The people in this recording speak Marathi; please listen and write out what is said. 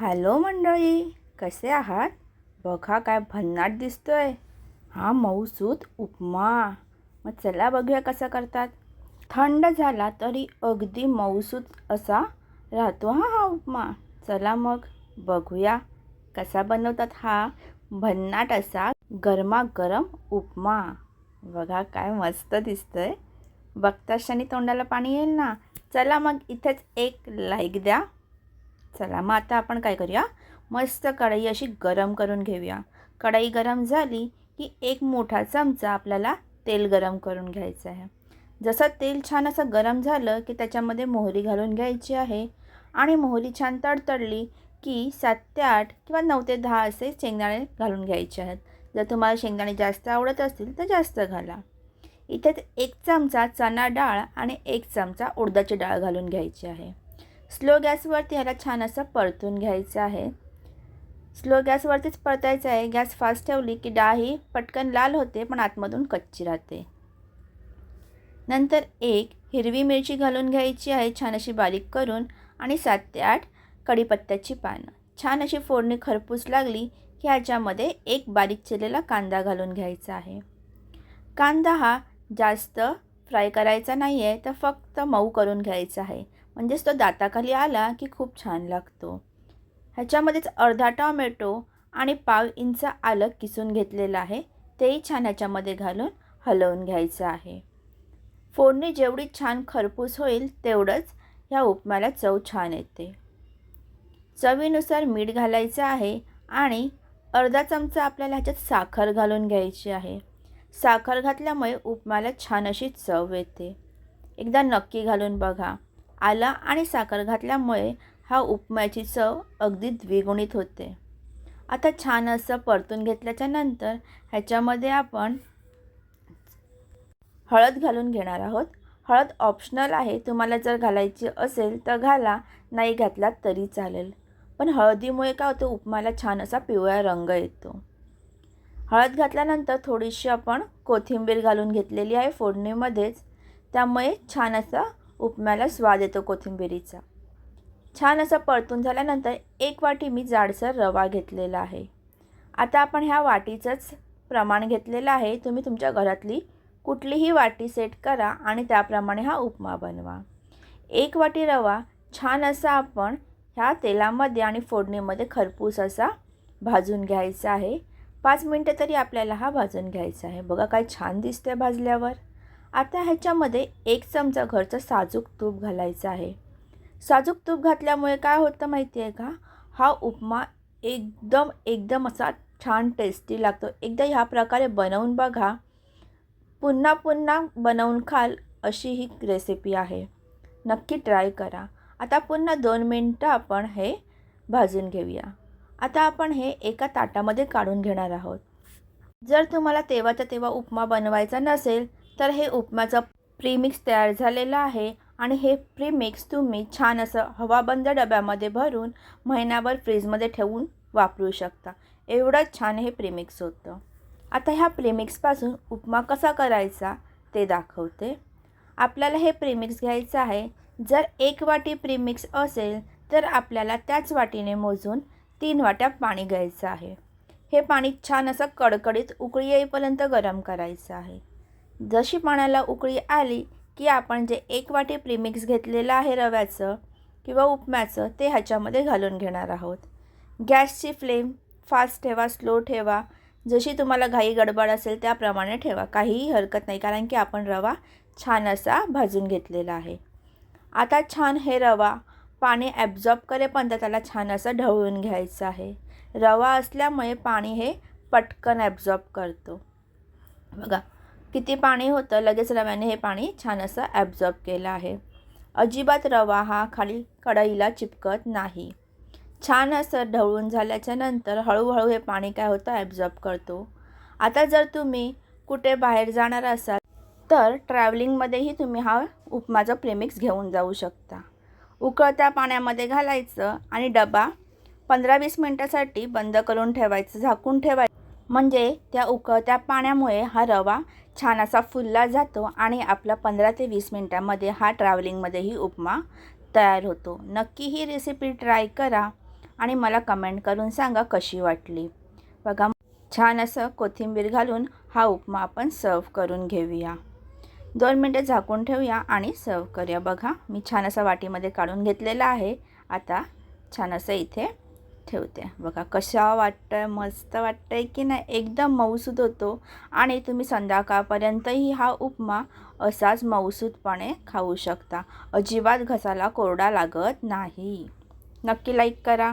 हॅलो मंडळी कसे आहात? बघा काय भन्नाट दिसतोय. हा मऊसूत उपमा. मग चला बघूया कसा करतात. थंड झाला तरी अगदी मऊसूत असा राहतो हा हा उपमा. चला मग बघूया कसा बनवतात हा भन्नाट असा गरमागरम उपमा. बघा काय मस्त दिसतंय. बघता क्षणी तोंडाला पाणी येईल ना. चला मग इथेच एक लाईक द्या. चला मग आता आपण काय करूया? मस्त कढई अशी गरम करून घेऊया. कढई गरम झाली की एक मोठा चमचा आपल्याला तेल गरम करून घ्यायचं आहे. जसं तेल छान असं गरम झालं की त्याच्यामध्ये मोहरी घालून घ्यायची आहे आणि मोहरी छान तडतडली की सात ते आठ किंवा नऊ ते दहा असे शेंगदाणे घालून घ्यायचे आहेत. जर तुम्हाला शेंगदाणे जास्त आवडत असतील तर जास्त घाला. इथे एक चमचा चणा डाळ आणि एक चमचा उडदाची डाळ घालून घ्यायची आहे. स्लो गॅसवरती ह्याला छान असं परतून घ्यायचं आहे. स्लो गॅसवरतीच परतायचं आहे. गॅस फास्ट ठेवली की डाळ ही पटकन लाल होते पण आतमधून कच्ची राहते. नंतर एक हिरवी मिरची घालून घ्यायची आहे छान अशी बारीक करून आणि सात ते आठ कढीपत्त्याची पानं. छान अशी फोडणी खरपूस लागली की ह्याच्यामध्ये एक बारीक चिरलेला कांदा घालून घ्यायचा आहे. कांदा हा जास्त फ्राय करायचा नाही आहे तर फक्त मऊ करून घ्यायचा आहे. म्हणजेच तो दाताखाली आला की खूप छान लागतो. ह्याच्यामध्येच अर्धा टॉमॅटो आणि पाव इंच आलं किसून घेतलेलं आहे. तेही छान ह्याच्यामध्ये घालून हलवून घ्यायचं आहे. फोडणी जेवढी छान खरपूस होईल तेवढंच ह्या उपमाला चव छान येते. चवीनुसार मीठ घालायचं आहे आणि अर्धा चमचा आपल्याला ह्याच्यात साखर घालून घ्यायची आहे. साखर घातल्यामुळे उपमाला छान अशी चव येते. एकदा नक्की घालून बघा. आला आणि साखर घातल्यामुळे हा उपम्याची चव अगदी द्विगुणित होते. आता छान असं परतून घेतल्याच्या नंतर ह्याच्यामध्ये आपण हळद घालून घेणार आहोत. हळद ऑप्शनल आहे. तुम्हाला जर घालायची असेल तर घाला. नाही घातला तरी चालेल. पण हळदीमुळे काय होतं? उपमाला छान असा पिवळा रंग येतो. हळद घातल्यानंतर थोडीशी आपण कोथिंबीर घालून घेतलेली आहे फोडणीमध्येच. त्यामुळे छान असा उपम्याला स्वाद येतो कोथिंबिरीचा. छान असं परतून झाल्यानंतर एक वाटी मी जाडसर रवा घेतलेला आहे. आता आपण ह्या वाटीचंच प्रमाण घेतलेलं आहे. तुम्ही तुमच्या घरातली कुठलीही वाटी सेट करा आणि त्याप्रमाणे हा उपमा बनवा. एक वाटी रवा छान असा आपण ह्या तेलामध्ये आणि फोडणीमध्ये खरपूस असा भाजून घ्यायचा आहे. पाच मिनटं तरी आपल्याला हा भाजून घ्यायचा आहे. बघा काय छान दिसते भाजल्यावर. आता ह्याच्यामध्ये एक चमचा घरचं साजूक तूप घालायचं आहे. साजूक तूप घातल्यामुळे काय होतं माहिती आहे का? हा उपमा एकदम एकदम असा छान टेस्टी लागतो. एकदा ह्या प्रकारे बनवून बघा. पुन्हा पुन्हा बनवून खाल अशी ही रेसिपी आहे. नक्की ट्राय करा. आता पुन्हा दोन मिनटं आपण हे भाजून घेऊया. आता आपण हे एका ताटामध्ये काढून घेणार आहोत. जर तुम्हाला तेव्हाचा तेव्हा उपमा बनवायचा नसेल तर हे उपमाचं प्रीमिक्स तयार झालेलं आहे आणि हे प्रीमिक्स तुम्ही छान असं हवाबंद डब्यामध्ये भरून महिनाभर फ्रीजमध्ये ठेवून वापरू शकता. एवढंच छान हे प्रीमिक्स होतं. आता ह्या प्रीमिक्सपासून उपमा कसा करायचा ते दाखवते. आपल्याला हे प्रीमिक्स घ्यायचं आहे. जर एक वाटी प्रीमिक्स असेल तर आपल्याला त्याच वाटीने मोजून तीन वाट्या पाणी घ्यायचं आहे. हे पाणी छान असं कडकडीत उकळी येईपर्यंत गरम करायचं आहे. जशी पाण्याला उकळी आली की आपण जे एक वाटी प्रीमिक्स घेतलेलं आहे रव्याचं किंवा उपम्याचं ते ह्याच्यामध्ये घालून घेणार आहोत. गॅसची फ्लेम फास्ट ठेवा स्लो ठेवा. जशी तुम्हाला घाई गडबड असेल त्याप्रमाणे ठेवा. काहीही हरकत नाही कारण की आपण रवा छान असा भाजून घेतलेला आहे. आता छान हे रवा पाणी ॲब्झॉर्ब करेपर्यंत त्याला छान असं ढवळून घ्यायचं आहे. रवा असल्यामुळे पाणी हे पटकन ॲब्झॉर्ब करतो. बघा किती पाणी होतं? लगेच रव्याने हे पाणी छान असं ॲब्झॉर्ब केलं आहे. अजिबात रवा हा खाली कढईला चिपकत नाही. छान असं ढवळून झाल्याच्यानंतर हळूहळू हे पाणी काय होतं? ॲब्झॉर्ब करतो. आता जर तुम्ही कुठे बाहेर जाणार असाल तर ट्रॅव्हलिंगमध्येही तुम्ही हा उपमाचा प्रेमिक्स घेऊन जाऊ शकता. उकळत्या पाण्यामध्ये घालायचं आणि डबा पंधरा वीस मिनटासाठी बंद करून ठेवायचं झाकून ठेवायचं. म्हणजे त्या उकळत्या पाण्यामुळे हा रवा छान असा फुलला जातो आणि आपला पंधरा ते वीस मिनटामध्ये हा ट्रॅव्हलिंगमध्येही उपमा तयार होतो. नक्की ही रेसिपी ट्राय करा आणि मला कमेंट करून सांगा कशी वाटली. बघा छान असं कोथिंबीर घालून हा उपमा आपण सर्व करून घेऊया. दोन मिनटं झाकून ठेवूया आणि सर्व करूया. बघा मी छान असं वाटीमध्ये काढून घेतलेलं आहे. आता छान असं इथे ठेवते. बघा कशा वाटतं मस्त वाटतं आहे की नाही एकदम मऊसूद होतो. आणि तुम्ही संध्याकाळपर्यंतही हा उपमा असाच मऊसूदपणे खाऊ शकता. अजिबात घसाला कोरडा लागत नाही. नक्की लाईक करा.